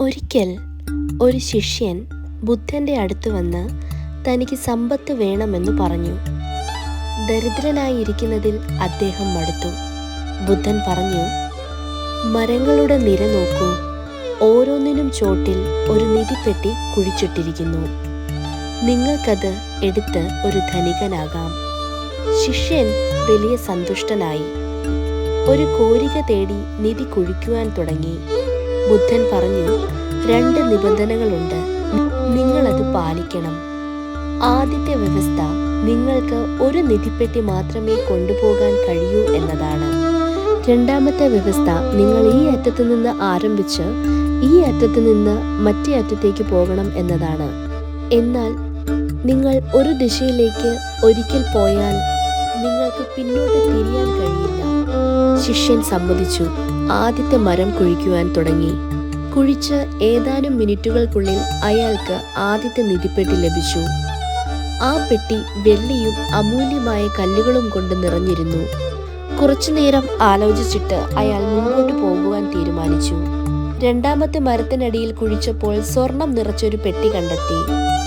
ഒരിക്കൽ ഒരു ശിഷ്യൻ ബുദ്ധന്റെ അടുത്ത് വന്ന് തനിക്ക് സമ്പത്ത് വേണമെന്ന് പറഞ്ഞു. ദരിദ്രനായിരിക്കുന്നതിൽ അദ്ദേഹം മടുത്തു. ബുദ്ധൻ പറഞ്ഞു മരങ്ങളുടെ നിര നോക്കൂ. ഓരോന്നിനും ചോട്ടിൽ ഒരു നിധിപ്പെട്ടി കുഴിച്ചിട്ടിരിക്കുന്നു. നിങ്ങൾക്കത് എടുത്ത് ഒരു ധനികനാകാം. ശിഷ്യൻ വലിയ സന്തുഷ്ടനായി. ഒരു കോരിക തേടി നിധി കുഴിക്കുവാൻ തുടങ്ങി. ബുദ്ധൻ പറഞ്ഞു രണ്ട് നിബന്ധനകളുണ്ട്. നിങ്ങളത് പാലിക്കണം. ആദ്യത്തെ വ്യവസ്ഥ നിങ്ങൾക്ക് ഒരു നിധിപ്പെട്ടി മാത്രമേ കൊണ്ടുപോകാൻ കഴിയൂ എന്നതാണ്. രണ്ടാമത്തെ വ്യവസ്ഥ നിങ്ങൾ ഈ അറ്റത്ത് നിന്ന് ആരംഭിച്ച് ഈ അറ്റത്ത് നിന്ന് മറ്റേ അറ്റത്തേക്ക് പോകണം എന്നതാണ്. എന്നാൽ നിങ്ങൾ ഒരു ദിശയിലേക്ക് ഒരിക്കൽ പോയാൽ നിങ്ങൾക്ക് പിന്നോട്ട് തിരിയാൻ കഴിയില്ല. ശിഷ്യൻ സമ്മതിച്ചു. ആദ്യത്തെ മരം കുഴിക്കുവാൻ തുടങ്ങി. കുഴിച്ച് ഏതാനും മിനിറ്റുകൾക്കുള്ളിൽ അയാൾക്ക് ആദ്യത്തെ നിധിപ്പെട്ടി ലഭിച്ചു. ആ പെട്ടി വെള്ളിയും അമൂല്യമായ കല്ലുകളും കൊണ്ട് നിറഞ്ഞിരുന്നു. കുറച്ചുനേരം ആലോചിച്ചിട്ട് അയാൾ മുന്നോട്ട് പോകുവാൻ തീരുമാനിച്ചു. രണ്ടാമത്തെ മരത്തിനടിയിൽ കുഴിച്ചപ്പോൾ സ്വർണം നിറച്ചൊരു പെട്ടി കണ്ടെത്തി.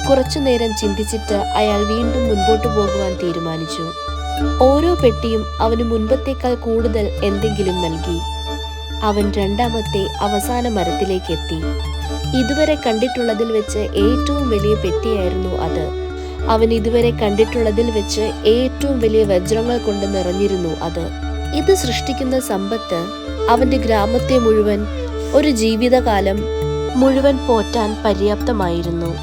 കുറച്ചുനേരം ചിന്തിച്ചിട്ട് അയാൾ വീണ്ടും മുൻപോട്ട് പോകുവാൻ തീരുമാനിച്ചു. ഓരോ പെട്ടിയും അവന് മുൻപത്തേക്കാൾ കൂടുതൽ എന്തെങ്കിലും നൽകി. അവൻ രണ്ടാമത്തെ അവസാന മരത്തിലേക്ക് എത്തി ഇതുവരെ കണ്ടിട്ടുള്ളതിൽ വെച്ച് ഏറ്റവും വലിയ പെട്ടിയായിരുന്നു അത്. അവൻ ഇതുവരെ കണ്ടിട്ടുള്ളതിൽ വെച്ച് ഏറ്റവും വലിയ വജ്രങ്ങൾ കൊണ്ട് നിറഞ്ഞിരുന്നു അത്. ഇത് സൃഷ്ടിക്കുന്ന സമ്പത്ത് അവന്റെ ഗ്രാമത്തെ മുഴുവൻ ഒരു ജീവിതകാലം മുഴുവൻ പോറ്റാൻ പര്യാപ്തമായിരുന്നു.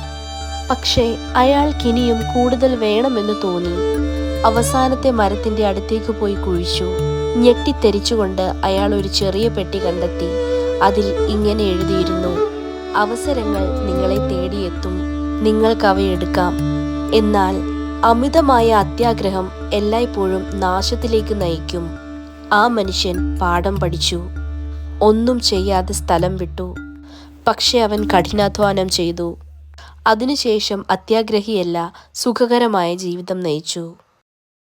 പക്ഷേ അയാൾക്കിനിയും കൂടുതൽ വേണമെന്ന് തോന്നി. അവസാനത്തെ മരത്തിന്റെ അടുത്തേക്ക് പോയി കുഴിച്ചു. ഞെട്ടിത്തെരിച്ചുകൊണ്ട് അയാൾ ഒരു ചെറിയ പെട്ടി കണ്ടെത്തി. അതിൽ ഇങ്ങനെ എഴുതിയിരുന്നു അവസരങ്ങൾ നിങ്ങളെ തേടിയെത്തും. നിങ്ങൾക്ക് അവയെടുക്കാം എന്നാൽ അമിതമായ അത്യാഗ്രഹം എല്ലായ്പ്പോഴും നാശത്തിലേക്ക് നയിക്കും. ആ മനുഷ്യൻ പാഠം പഠിച്ചു. ഒന്നും ചെയ്യാതെ സ്ഥലം വിട്ടു. പക്ഷെ അവൻ കഠിനാധ്വാനം ചെയ്തു. അതിനുശേഷം അത്യാഗ്രഹിയല്ല സുഖകരമായ ജീവിതം നയിച്ചു.